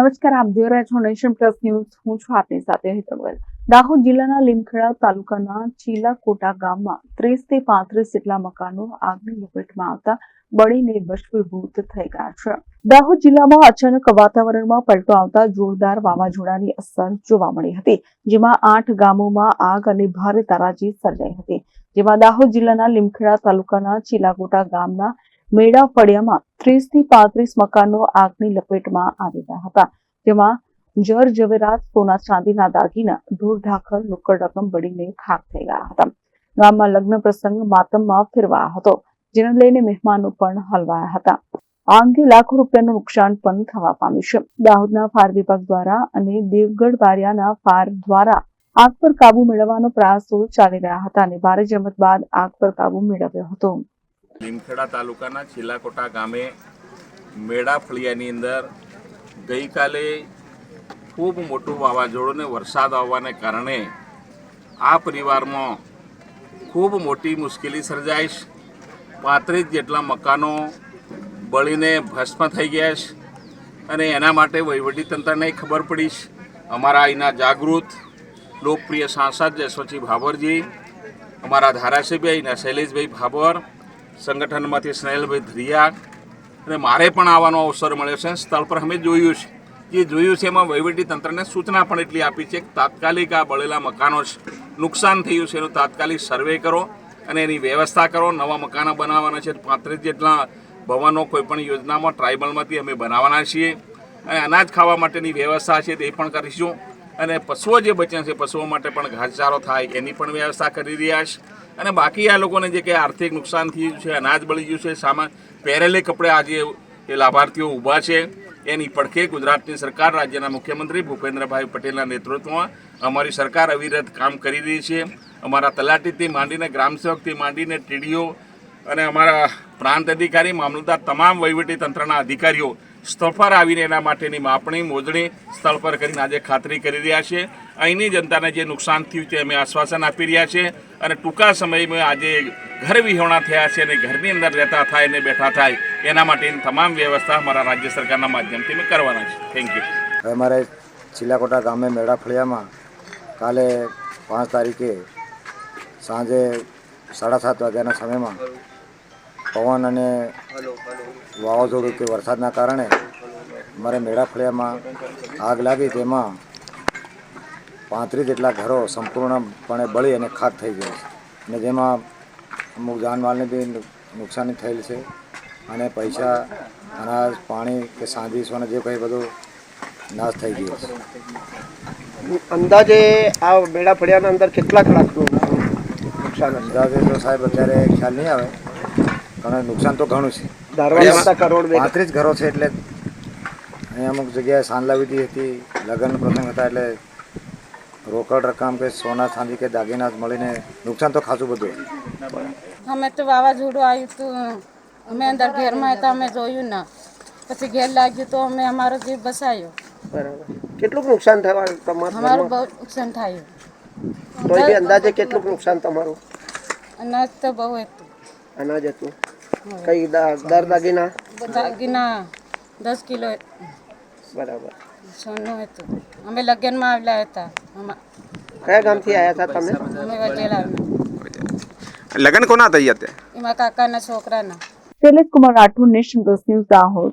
નમસ્કાર, આપ જોઈ રહ્યા છો નેશન પ્લસ ન્યૂઝ. હું છું આપની સાથે હેતલ દાહોદ જિલ્લાના લીમખેડા તાલુકાના ચીલાકોટા ગામમાં ત્રીસથી પાંત્રીસ જેટલા મકાનો આગની લપેટમાં આવતા બળીને બષ્પીભૂત થઈ ગયા છે. દાહોદ જિલ્લામાં અચાનક વાતાવરણમાં પલટો આવતા જોરદાર વાવાઝોડાની અસર જોવા મળી હતી, જેમાં આઠ ગામોમાં આગ અને ભારે તારાજી સર્જાઈ હતી. જેમાં દાહોદ જિલ્લાના લીમખેડા તાલુકાના ચીલાકોટા ગામના મેળા ફળિયામાં ત્રીસથી પાંત્રીસ મકાનો આગની લપેટમાં આવેલા હતા, જેમાં જર જવેરાત, સોના ચાંદીના દાગીના ઢોરઢાખર નુક્કડ રકમ બળીને ખાક થઈ ગયા હતા. ગામમાં લગ્ન પ્રસંગ માતમમાં ફેરવાયો હતો, જેને લઈને મહેમાનો પણ હલવાયા હતા. આ અંગે લાખો રૂપિયાનું નુકસાન પણ થવા પામ્યું છે. દાહોદના ફાયર વિભાગ દ્વારા અને દેવગઢ બારિયાના ફાયર દ્વારા આગ પર કાબુ મેળવવાનો પ્રયાસો ચાલી રહ્યા હતા અને ભારે જમત બાદ આગ પર કાબુ મેળવ્યો હતો. લીમખેડા તાલુકાના છેલ્લાકોટા ગામે મેળા ફળિયાની અંદર ગઈકાલે ખૂબ મોટું વાવાઝોડું વરસાદ આવવાને કારણે આ પરિવારમાં ખૂબ મોટી મુશ્કેલી સર્જાઈશ પાંત્રીસ જેટલા મકાનો બળીને ભસ્મ થઈ ગયા છે અને એના માટે વહીવટીતંત્રને ખબર પડીશ અમારા અહીંના જાગૃત લોકપ્રિય સાંસદ જસવંતસિંહ ભાભોરજી, અમારા ધારાસભ્ય અહીંના શૈલેષભાઈ ભાભોર સંગઠનમાંથી સ્નેહલભાઈ ધ્રિયા અને મારે પણ આવવાનો અવસર મળ્યો છે. સ્થળ પર અમે જોયું છે. જે જોયું છે એમાં વહીવટી તંત્રને સૂચના પણ એટલી આપી છે કે તાત્કાલિક આ બળેલા મકાનો નુકસાન થયું છે. એનું તાત્કાલિક સર્વે કરો અને એની વ્યવસ્થા કરો. નવા મકાનો બનાવવાના છે. પાંત્રીસ જેટલા ભવનો કોઈપણ યોજનામાં, ટ્રાઇબલમાંથી અમે બનાવવાના છીએ. અને અનાજ ખાવા માટેની વ્યવસ્થા છે તે પણ કરીશું. અને પશુઓ જે બચ્યા છે, પશુઓ માટે પણ ઘાસચારો થાય, એની પણ વ્યવસ્થા કરી રહ્યા છે. અને બાકી આ લોકોને જે કંઈ આર્થિક નુકસાન થયું છે, અનાજ બળી ગયું છે સામાન પહેરેલે કપડે આજે એ લાભાર્થીઓ ઊભા છે. એની પડખે ગુજરાતની સરકાર, રાજ્યના મુખ્યમંત્રી ભૂપેન્દ્રભાઈ પટેલના નેતૃત્વમાં અમારી સરકાર અવિરત કામ કરી રહી છે. અમારા તલાટીથી માંડીને ગ્રામસેવકથી માંડીને ટીડીઓ અને અમારા પ્રાંત અધિકારી, મામલતદાર, તમામ વહીવટી તંત્રના અધિકારીઓ સ્થળ પર આવીને એના માટેની માપણી, મોજણી સ્થળ પર કરીને આજે ખાતરી કરી રહ્યા છે. અહીંની જનતાને જે નુકસાન થયું છે અમે આશ્વાસન આપી રહ્યા છે અને ટૂંકા સમયમાં આજે ઘર વિહોણા થયા છે અને ઘરની અંદર રહેતા થાય અને બેઠા થાય એના માટેની તમામ વ્યવસ્થા અમારા રાજ્ય સરકારના માધ્યમથી અમે કરવાના છે. થેન્ક યુ અમારે ચીલાકોટા ગામે મેળા ફળિયામાં કાલે પાંચ તારીખે સાંજે સાડા સાત વાગ્યાના સમયમાં પવન અને વાવાઝોડું કે વરસાદના કારણે મારે મેળાફળિયામાં આગ લાગી તેમાં પાંત્રીસ જેટલા ઘરો સંપૂર્ણપણે બળી અને ખાક થઈ ગયા છે. અને જેમાં અમુક જાનમાલને બી નુકસાની થયેલ છે. અને પૈસા અનાજ પાણી કે સાંજી સોને જે કંઈ બધું નાશ થઈ ગયો છે. અંદાજે આ મેળા ફળિયાના અંદર કેટલા લાખનું નુકસાન અંદાજે તો સાહેબ અત્યારે ખ્યાલ નહીં આવે. પણ નુકસાન તો ઘણું છે. ધારવા કરોડ બે પાંત્રીસ ઘરો છે એટલે અહીં અમુક જગ્યાએ સાંદલાવીધી હતી લગ્ન પ્રસંગ હતા એટલે રોકડ રકમ કે સોના ચાંદી કે દાગીના મળીને નુકસાન તો ખાસું બધું અમે તો વાવાઝોડું આવ્યું હતું. અમે અંદર ઘેરમાં હતા અમે જોયું ના. પછી ઘેર લાગ્યું તો અમે અમારો જીવ બસાયો. બરાબર. કેટલું નુકસાન થવાનું તમારું અમારું બહુ નુકસાન થયું. તોય અંદાજે કેટલું નુકસાન તમારું? અનાજ તો બહુ હતું. અનાજ હતું કઈ દા- દર દાગીના દાગીના દસ કિલો બરાબર સોનું હતું અમે લગ્નમાં આવેલા હતા અમા- કયા ગામથી આવ્યા હતા તમે અમે વચેલા લગ્ન કોના થઈ અત્યારે એમાં કાકાના છોકરાના Shailesh Kumar Rathod Nation Plus News Dahod